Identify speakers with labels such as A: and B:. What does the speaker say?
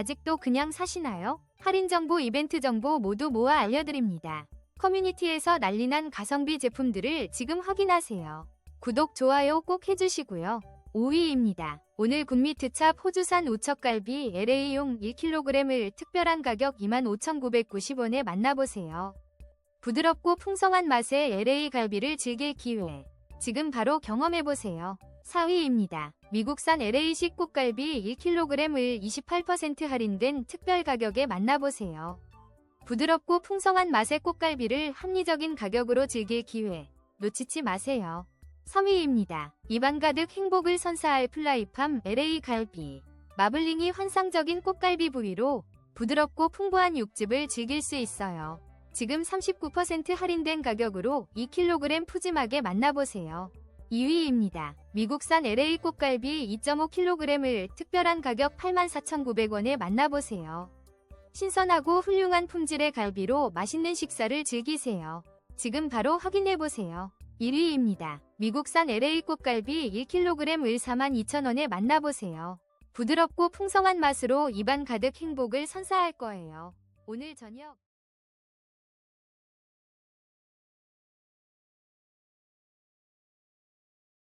A: 아직도 그냥 사시나요? 할인 정보, 이벤트 정보 모두 모아 알려드립니다. 커뮤니티에서 난리난 가성비 제품들을 지금 확인하세요. 구독, 좋아요 꼭 해주시고요. 5위입니다. 오늘 굿미트찹 호주산 우척갈비 LA용 1kg을 특별한 가격 25,990원에 만나보세요. 부드럽고 풍성한 맛의 LA 갈비를 즐길 기회. 지금 바로 경험해보세요. 4위입니다. 미국산 LA식 꽃갈비 1kg을 28% 할인된 특별 가격에 만나보세요. 부드럽고 풍성한 맛의 꽃갈비를 합리적인 가격으로 즐길 기회. 놓치지 마세요. 3위입니다. 입안 가득 행복을 선사할 플라이팜 LA 갈비. 마블링이 환상적인 꽃갈비 부위로 부드럽고 풍부한 육즙을 즐길 수 있어요. 지금 39% 할인된 가격으로 2kg 푸짐하게 만나보세요. 2위입니다. 미국산 LA 꽃갈비 2.5kg을 특별한 가격 84,900원에 만나보세요. 신선하고 훌륭한 품질의 갈비로 맛있는 식사를 즐기세요. 지금 바로 확인해보세요. 1위입니다. 미국산 LA 꽃갈비 1kg을 42,000원에 만나보세요. 부드럽고 풍성한 맛으로 입안 가득 행복을 선사할 거예요. 오늘 저녁